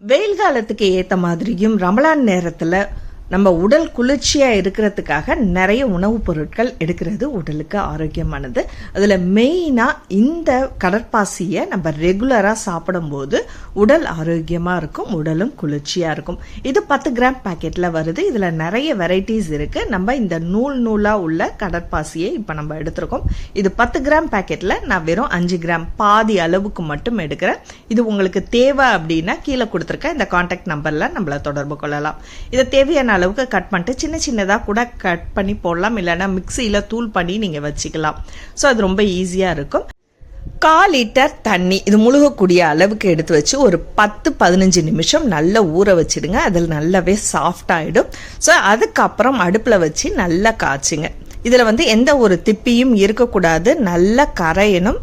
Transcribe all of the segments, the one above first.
வெயில் காலத்துக்கு ஏற்ற மாதிரியும் ரமலான் நேரத்தில் நம்ம உடல் குளிர்ச்சியாக இருக்கிறதுக்காக நிறைய உணவுப் பொருட்கள் எடுக்கிறது உடலுக்கு ஆரோக்கியமானது. அதில் மெயினாக இந்த கடற்பாசியை நம்ம ரெகுலராக சாப்பிடும்போது உடல் ஆரோக்கியமாக இருக்கும் உடலும் குளிர்ச்சியாக இருக்கும். இது பத்து கிராம் பேக்கெட்டில் வருது. இதில் நிறைய வெரைட்டிஸ் இருக்குது நம்ம இந்த நூல் நூலாக உள்ள கடற்பாசியை இப்போ நம்ம எடுத்திருக்கோம். இது பத்து கிராம் பாக்கெட்டில் நான் வெறும் அஞ்சு கிராம் பாதி அளவுக்கு மட்டும் எடுக்கிறேன். இது உங்களுக்கு தேவை அப்படின்னா கீழே கொடுத்துருக்க இந்த காண்டாக்ட் நம்பரில் நம்மளை தொடர்பு கொள்ளலாம். இதை தேவையான அளவுக்கு கட் பண்ணிட்டு சின்ன சின்னதாக கூட கட் பண்ணி போடலாம். இல்லைன்னா மிக்சியில் தூள் பண்ணி நீங்கள் வச்சுக்கலாம். ஸோ அது ரொம்ப ஈஸியாக இருக்கும். கால் லிட்டர் தண்ணி. இது முழுகக்கூடிய அளவுக்கு எடுத்து வச்சு ஒரு பத்து பதினஞ்சு நிமிஷம் நல்லா ஊற வச்சிடுங்க. அதில் நல்லாவே சாஃப்ட் ஆகிடும் ஸோ அதுக்கப்புறம் அடுப்பில் வச்சு நல்லா காய்ச்சுங்க. இதில் வந்து எந்த ஒரு திப்பியும் இருக்கக்கூடாது. நல்லா கரையணும்.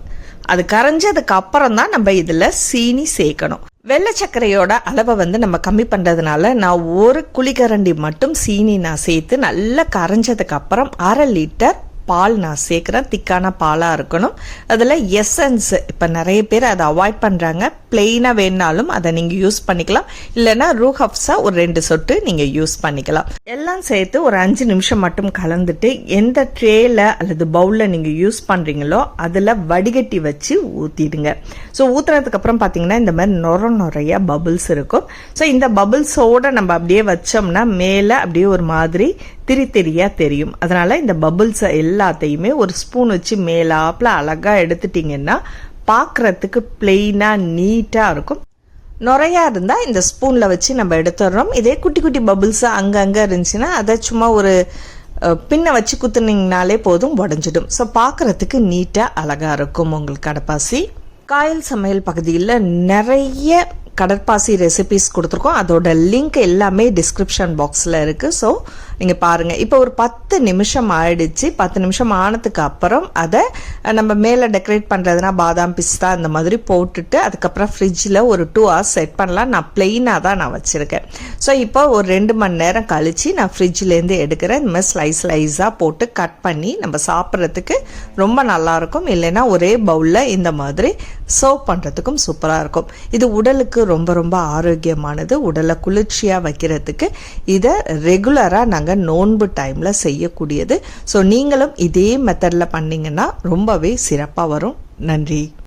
அது கரைஞ்சதுக்கு அப்புறம் தான் நம்ம இதில் சீனி சேர்க்கணும். வெள்ளை சர்க்கரையோட அளவை வந்து நம்ம கம்மி பண்ணுறதுனால நான் ஒரு குழிக்கரண்டி மட்டும் சீனி நான் சேர்த்து நல்லா கரைஞ்சதுக்கு அப்புறம் அரை லிட்டர் பால் நான் சேர்க்குறேன். திக்கான பாலாக இருக்கணும். அதில் எசன்ஸ் இப்போ நிறைய பேர் அதை அவாய்ட் பண்ணுறாங்க பிளெயினாக வேணாலும் அதை நீங்கள் யூஸ் பண்ணிக்கலாம். இல்லைன்னா ரூ ஹப்ஸா ஒரு ரெண்டு சொட்டு நீங்கள் யூஸ் பண்ணிக்கலாம். எல்லாம் சேர்த்து ஒரு அஞ்சு நிமிஷம் மட்டும் கலந்துட்டு எந்த ட்ரேயில் அல்லது பவுலில் நீங்கள் யூஸ் பண்ணுறீங்களோ அதில் வடிகட்டி வச்சு ஊற்றிடுங்க ஸோ ஊற்றுறதுக்கப்புறம் பார்த்தீங்கன்னா இந்த மாதிரி நொர நுறைய பபுள்ஸ் இருக்கும். ஸோ இந்த பபுள்ஸோடு நம்ம அப்படியே வச்சோம்னா மேலே அப்படியே ஒரு மாதிரி திரி திரியா தெரியும். அதனால இந்த பபுள்ஸை எல்லாத்தையுமே ஒரு ஸ்பூன் வச்சு மேலாப்பில் அழகாக எடுத்துட்டீங்கன்னா பார்க்குறதுக்கு பிளெயினாக நீட்டாக இருக்கும். நுறையா இருந்தால் இந்த ஸ்பூனில் வச்சு நம்ம எடுத்துடுறோம். இதே குட்டி குட்டி பபுள்ஸாக அங்கங்கே இருந்துச்சுன்னா அதை சும்மா ஒரு பின்னை பின்ன வச்சு குத்துனீங்கனாலே போதும் உடஞ்சிடும். ஸோ பார்க்கறதுக்கு நீட்டாக அழகாக இருக்கும் உங்களுக்கு கடப்பாசி. காயல் சமையல் பகுதியில் நிறைய கடற்பாசி ரெசிபிஸ் கொடுத்துருக்கோம். அதோட லிங்க் எல்லாமே டிஸ்கிரிப்ஷன் பாக்ஸில் இருக்குது ஸோ நீங்கள் பாருங்கள் இப்போ ஒரு பத்து நிமிஷம் ஆயிடுச்சு. பத்து நிமிஷம் ஆனதுக்கு அப்புறம் அதை நம்ம மேலே டெக்கரேட் பண்ணுறதுனா பாதாம் பிஸ்தா இந்த மாதிரி போட்டுட்டு அதுக்கப்புறம் ஃப்ரிட்ஜில் ஒரு டூ ஹவர்ஸ் செட் பண்ணலாம். நான் பிளெயினாக தான் நான் வச்சுருக்கேன். ஸோ இப்போ ஒரு ரெண்டு மணி நேரம் கழித்து நான் ஃப்ரிட்ஜிலேருந்து எடுக்கிறேன். இந்த மாதிரி ஸ்லைஸ் ஸ்லைஸாக போட்டு கட் பண்ணி நம்ம சாப்பிட்றதுக்கு ரொம்ப நல்லாயிருக்கும். இல்லைன்னா ஒரே பவுலில் இந்த மாதிரி சர்வ் பண்ணுறதுக்கும் சூப்பராக இருக்கும். இது உடலுக்கு ரொம்ப ரொம்ப ஆரோக்கியமானது. உடலை குளிர்ச்சியாக வைக்கிறதுக்கு இதை ரெகுலராக நாங்கள் நோன்பு டைமில் செய்யக்கூடியது. ஸோ நீங்களும் இதே மெத்தடில் பண்ணிங்கன்னா ரொம்பவே சிறப்பாக வரும். நன்றி.